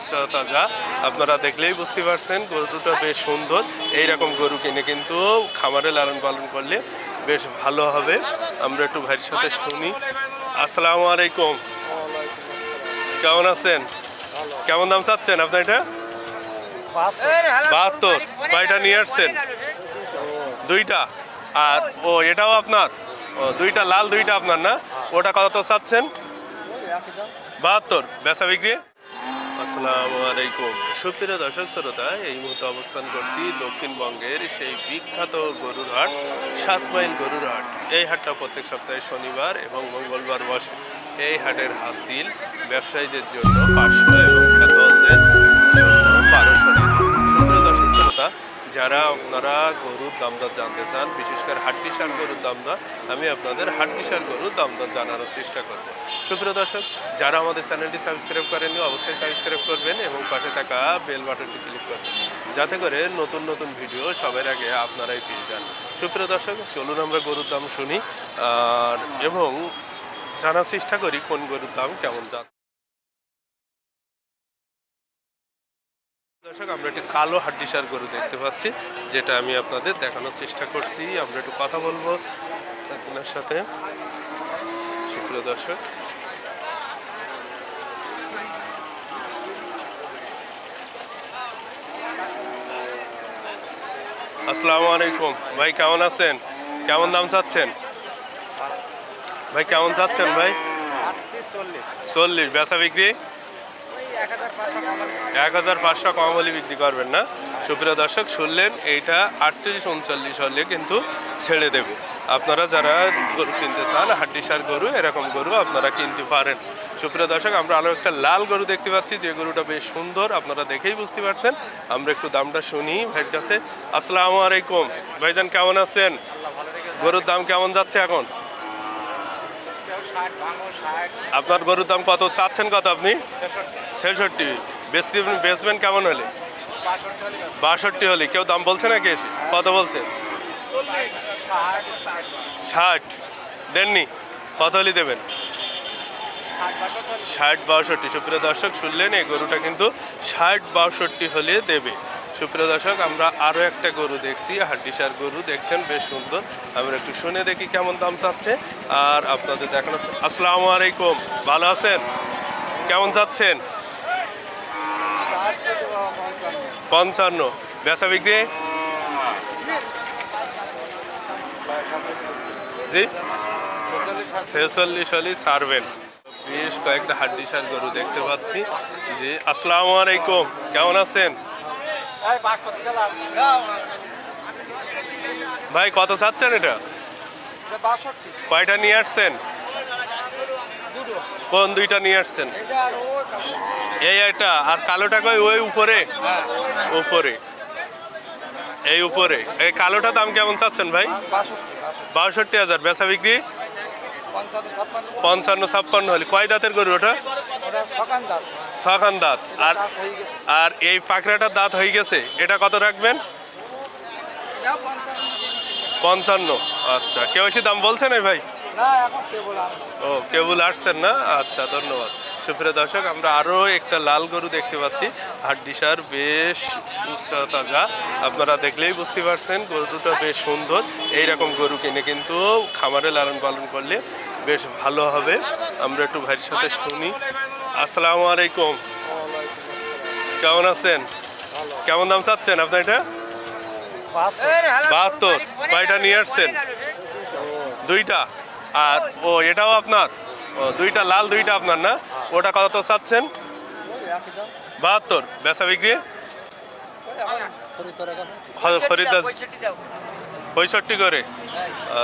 উৎসাহ তাজা আপনারা দেখলেই বুঝতে পারছেন গরুটা বেশ সুন্দর। এই রকম গরু কিনে কিন্তু খামারে লালন পালন করলে বেশ ভালো হবে। আমরা একটু ভাইয়ের সাথে শুনি। আসসালামু আলাইকুম। কেমন আছেন? কেমন দাম চাচ্ছেন আপনার এটা? বাহাত্তর। কয়টা নিয়ে আসছেন? দুইটা? আর ও এটাও আপনার? ও দুইটা লাল দুইটা আপনার না? ওটা কত চাচ্ছেন? বাহাত্তর। বেচা বিক্রি? আসসালামু আলাইকুম। সুপ্রিয় দর্শক, শ্রোতা, এই মুহূর্তে অবস্থান করছি দক্ষিণবঙ্গের সেই বিখ্যাত গরুর হাট, সাত মাইল গরুর হাট। এই হাটটা প্রত্যেক সপ্তাহে শনিবার এবং মঙ্গলবার বসে। এই হাটের হাসিল ব্যবসায়ীদের জন্য পাঁচশো এবং খ্যাতদের জন্য বারোশো যারা আপনারা গরুর দামদর জানতে চান, বিশেষ করে হাড্ডি সার গরুর দামদর, আমি আপনাদের হাড্ডি সার গরুর দামদর জানানোর চেষ্টা করব। সুপ্রিয় দর্শক, যারা আমাদের চ্যানেলটি সাবস্ক্রাইব করেননি, অবশ্যই সাবস্ক্রাইব করবেন এবং পাশে থাকা বেল বাটনটি ক্লিক করবেন। যাতে করে নতুন নতুন ভিডিও সবার আগে আপনারাই পেয়ে যান। সুপ্রিয় দর্শক, চলুন আমরা গরুর দাম শুনি, আর এবং জানার চেষ্টা করি কোন গরুর দাম কেমন যাচ্ছে দর্শক, আমরা একটি কালো হাড্ডিসার গরু দেখতে পাচ্ছি, যেটা আমি আপনাদের দেখানোর চেষ্টা করছি। আমরা একটু কথা বলব আপনার সাথে। সুপ্রিয় দর্শক। আসসালামু আলাইকুম। ভাই, কেমন আছেন? কেমন দাম চাচ্ছেন? ভাই, কেমন চাচ্ছেন, ভাই? চল্লিশ। বেচা বিক্রি? এক হাজার পাঁচশো কম হলে বিক্রি করবেন না। সুপ্রিয় দর্শক, শুনলেন, এইটা আটত্রিশ উনচল্লিশ হলে কিন্তু ছেড়ে দেবে। আপনারা যারা গরু কিনতে চান, হাড্ডিসার গরু, এরকম গরু আপনারা কিনতে পারেন। সুপ্রিয় দর্শক, আমরা আরও একটা লাল গরু দেখতে পাচ্ছি, যে গরুটা বেশ সুন্দর, আপনারা দেখেই বুঝতে পারছেন। আমরা একটু দামটা শুনি ভাইয়ের কাছে। আসসালামু আলাইকুম। ভাইজান, কেমন আছেন? গরুর দাম কেমন যাচ্ছে এখন? আপনার গরুর দাম কত চাচ্ছেন কত আপনি? ছেষট্টি। বেচতে বেচবেন কেমন হলে? বাষট্টি হলে কেউ দাম বলছে নাকি এসে? কত বলছে? ষাট দেননি? কত হলে দেবেন? ষাট বাষট্টি। সুপ্রিয় দর্শক শুনলেন এই গরুটা কিন্তু ষাট বাষট্টি হলে দেবে। সুপ্রিয় দর্শক, আমরা আরও একটা গরু দেখছি, হাড্ডিসার গরু। দেখছেন, বেশ সুন্দর। আমরা একটু শুনে দেখি কেমন দাম চাচ্ছে। আর আপনাদের দেখানো আসসালামু আলাইকুম। ভালো আছেন? কেমন চাচ্ছেন? পঞ্চান্ন। বেচা বিক্রি? জি? ছেচল্লিশ হলে ছাড়বেন। বেশ কয়েকটা হাড্ডিসার গরু দেখতে পাচ্ছি। জি, আসসালামু আলাইকুম। কেমন আছেন? ভাই, কত চাচ্ছেন এটা? কয়টা নিয়ে আসছেন? কোন দুইটা নিয়ে আসছেন? এই একটা, আর কালোটা কই ওই উপরে? উপরে। এই উপরে। এই কালোটা দাম কেমন চাচ্ছেন ভাই? বাষট্টি হাজার। বেচা বিক্রি? পঞ্চান্ন ছাপ্পান্ন হলে। কয় দাঁতের গরু ওটা? ছখান দাঁত। আর আর এই পাখরাটার দাঁত হয়ে গেছে এটা কত রাখবেন? পঞ্চান্ন আচ্ছা কেউ এসে দাম বলছেন ভাই? ও কেবল আসছেন না? আচ্ছা ধন্যবাদ। সুপ্রিয় দর্শক আমরা আরও একটা লাল গরু দেখতে পাচ্ছি। হাড্ডিসার বেশ তাজা আপনারা দেখলেই বুঝতে পারছেন গরুটা বেশ সুন্দর। এই রকম গরু কিনে কিন্তু খামারে লালন পালন করলে বেশ ভালো হবে। আমরা একটু ভাইয়ের সাথে শুনি। আসসালামু আলাইকুম। কেমন আছেন? কেমন দাম চাচ্ছেন আপনার এটা? বাহাত্তর। কয়টা নিয়ে আসছেন। দুইটা। আর ও এটাও আপনার? ও দুইটা লাল দুইটা আপনার না? ওটা কত চাচ্ছেন? বাহাত্তর। বেচা বিক্রি? খরিদ্দার পঁয়ষট্টি করে?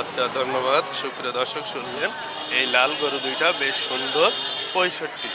আচ্ছা ধন্যবাদ। সুপ্রিয় দর্শক শুনলেন? এই লাল গরু দুইটা বেশ সুন্দর। পঁয়ষট্টি।